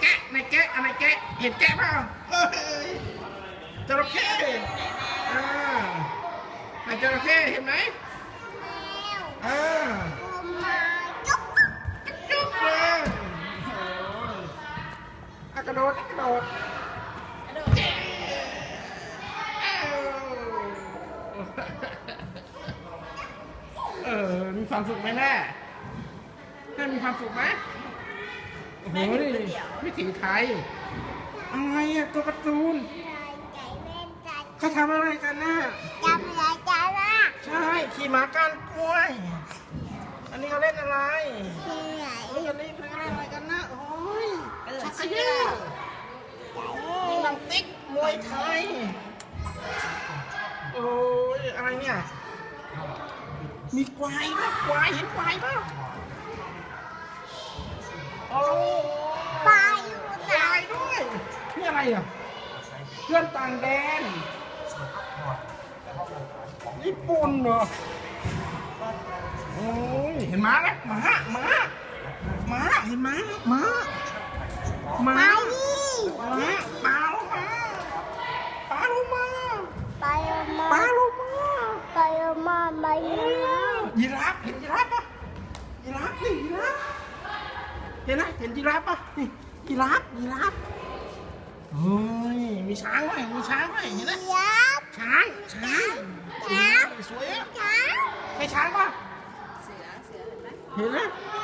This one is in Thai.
แกะในแกะอะไรแกะเห็นแกะเปล่าเจระเข้อ่าไอ้จระเข้เห็นไหมอ่าจุ๊บเลยโอ้ยกระโดดกระโดดเออมีความสุขไหมแม่แม่มีความสุขไหม โอ้โหนี่วิถีไทยอะไรอะตัวการ์ตูนใจเล่นใจเขาทำอะไรกันน่ะจำอะไรใจละใช่ขี่ม้าก้านกล้วย อันนี้เขาเล่นอะไรที่ไหนเฮ้ยอันนี้เขาเล่นอะไรกันนะโอ้ยกระโดดชักเชืเยออะกนี่หนังติ๊กมวยไทยโอ้ยอะไรเนี่ยมีควายด้วยควายเห็นควายป่ะโอ้ ปลาอยู่ ค ไหน วายด้วย นี่ อะไรอะ เพื่อนต่างแดน ญี่ปุ่นเหรอโอ้ยเห็นม้าไหมม้าม้าม้าเห็นม้าม้าม้าไปดิม้าปลาลงมาปลาลงมาไปมาปลาลงมาไปมาไปมายีราฟเห็นยีราฟปะยีราฟนี่ยีราฟเห็นไหมเห็นยีราฟปะนี่ยีราฟยีราฟ เฮ้ยมีช้างด้วยมีช้างด้วยเห็นไหมยับช้างช้างช้างสวยอะช้างใช่ช้างปะเสือเสือเห็นไหมเห็นไหมเ